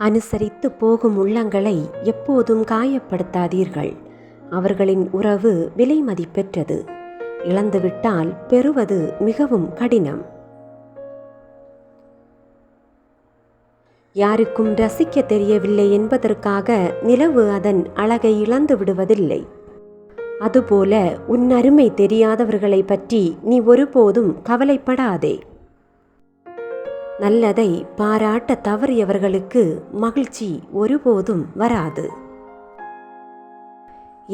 அனுசரித்து போகும் உள்ளங்களை எப்போதும் காயப்படுத்தாதீர்கள். அவர்களின் உறவு விலை மதிப்பெற்றது. இழந்துவிட்டால் பெறுவது மிகவும் கடினம். யாருக்கும் ரசிக்க தெரியவில்லை என்பதற்காக நிலவு அதன் அழகை இழந்து விடுவதில்லை. அதுபோல உன் அருமை தெரியாதவர்களை பற்றி நீ ஒருபோதும் கவலைப்படாதே. நல்லதை பாராட்ட தவறியவர்களுக்கு மகிழ்ச்சி ஒருபோதும் வராது.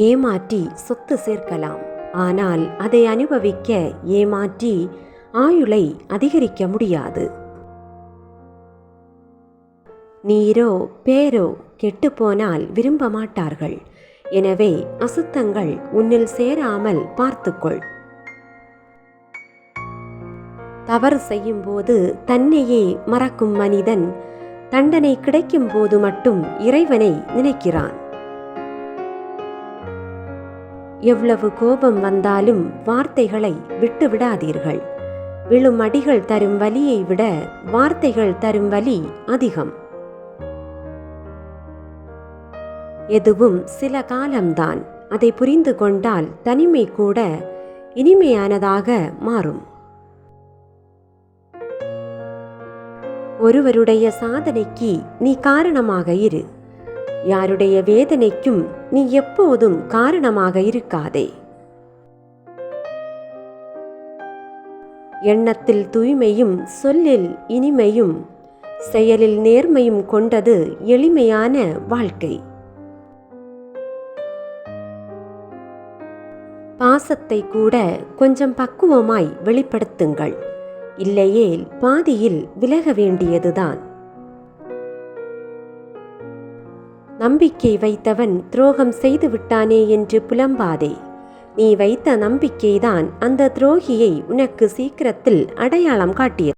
ஏமாற்றி சொத்து சேர்க்கலாம். ஆனால் அதை அனுபவிக்க ஏமாற்றி ஆயுளை அதிகரிக்க முடியாது. நீரோ பேரோ கெட்டுப்போனால் விரும்ப மாட்டார்கள். எனவே அசுத்தங்கள் உன்னில் சேராமல் பார்த்துக்கொள். தவறு செய்யும்போது தன்னையே மறக்கும் மனிதன். தண்டனை கிடைக்கும் போது மட்டும் இறைவனை நினைக்கிறான். எவ்வளவு கோபம் வந்தாலும் வார்த்தைகளை விட்டு விடாதீர்கள் விழும் அடிகள் தரும் வலியை விட வார்த்தைகள் தரும் வலி அதிகம். எதுவும் சில காலம்தான். அதை புரிந்து கொண்டால் தனிமை கூட இனிமையானதாக மாறும். ஒருவருடைய சாதனைக்கு நீ காரணமாக இரு. யாருடைய வேதனைக்கும் நீ எப்போதும் காரணமாக இருக்காதே. எண்ணத்தில் தூய்மையும் சொல்லில் இனிமையும் செயலில் நேர்மையும் கொண்டது எளிமையான வாழ்க்கை. பாசத்தை கூட கொஞ்சம் பக்குவமாய் வெளிப்படுத்துங்கள். இல்லையேல் பாதியில் விலக வேண்டியதுதான். நம்பிக்கை வைத்தவன் துரோகம் செய்து விட்டானே என்று புலம்பாதே. நீ வைத்த நம்பிக்கைதான் அந்த துரோகியை உனக்கு சீக்கிரத்தில் அடையாளம் காட்டியது.